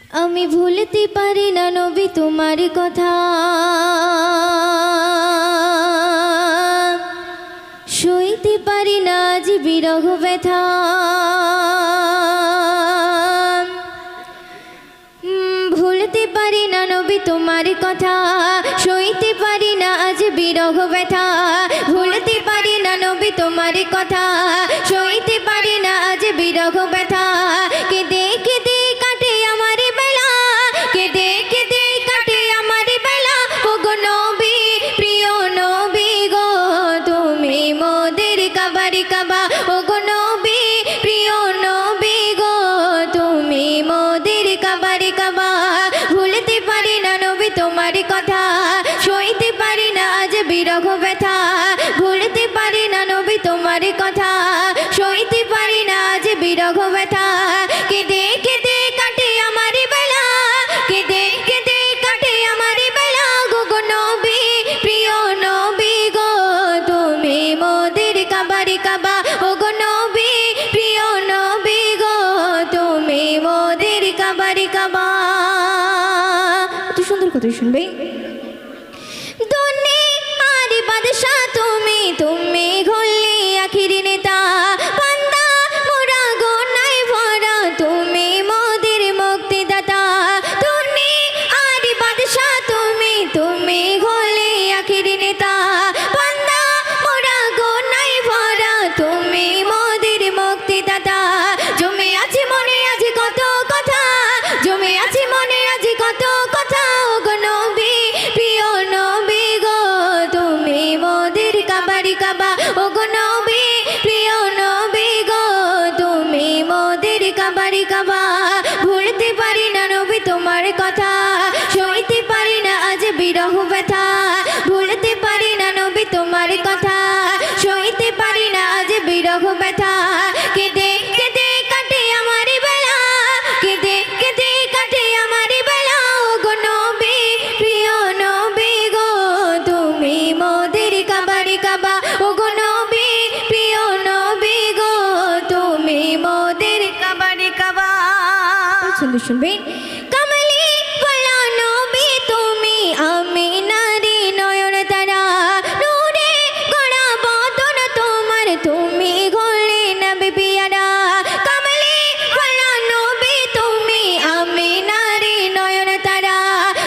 আমি ভুলতে পারি না নবী, তোমার কথা। সইতে পারি না, আজ বিরহ ব্যথা। ভুলতে পারি না নবী, তোমার কথা। সইতে পারি না, আজ বিরহ ব্যথা। ভুলতে পারি না নবী, তোমার কথা। সইতে পারি না, আজ বিরহ ব্যথা। কাবারি কাবা Constitution Bay. কাবারি কাবা, ভুলতে পারি না নবী তোমার কথা। সইতে পারি না আজ বিরহ ব্যথা, ভুলতে পারি না নবী তোমার কথা। সইতে পারি না আজ বিরহ ব্যথা শুনবে শুনবেন কামলি বলা নবী, তুমি আমি নারী নয়ন তারা। নূরে গড়া বদন তোমার, তুমি গলে নবী পিয়ারা কামলি বলা নবী, তুমি আমি নারী নয়ন তারা।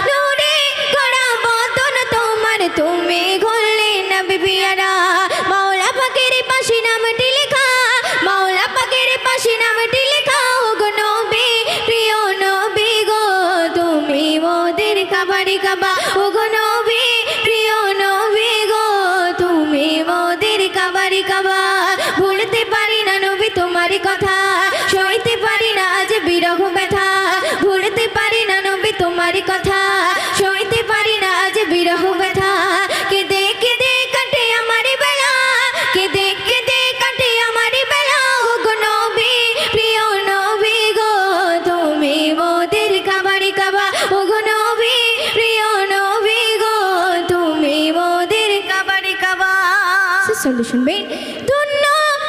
নূরে গড়া বদন তোমার, তুমি গলে নবী পিয়ারা মাওলা পাকের কাবারি কাবা ও গো নবী প্রিয় গো তুমি ভুলতে পারি না নবী তোমার কথা। সলিউশন বে দুন্ন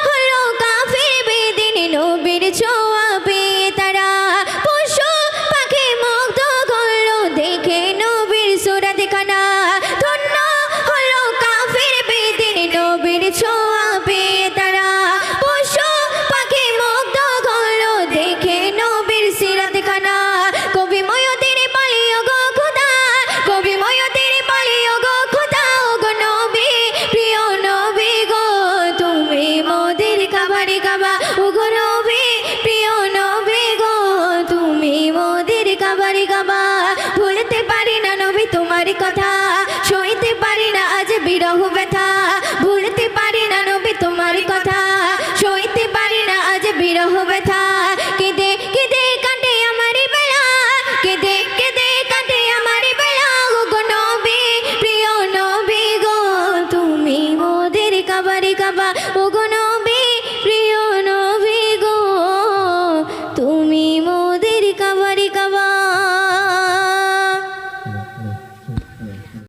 হলো কাফে বেদিন নবীর ছোঁয়া।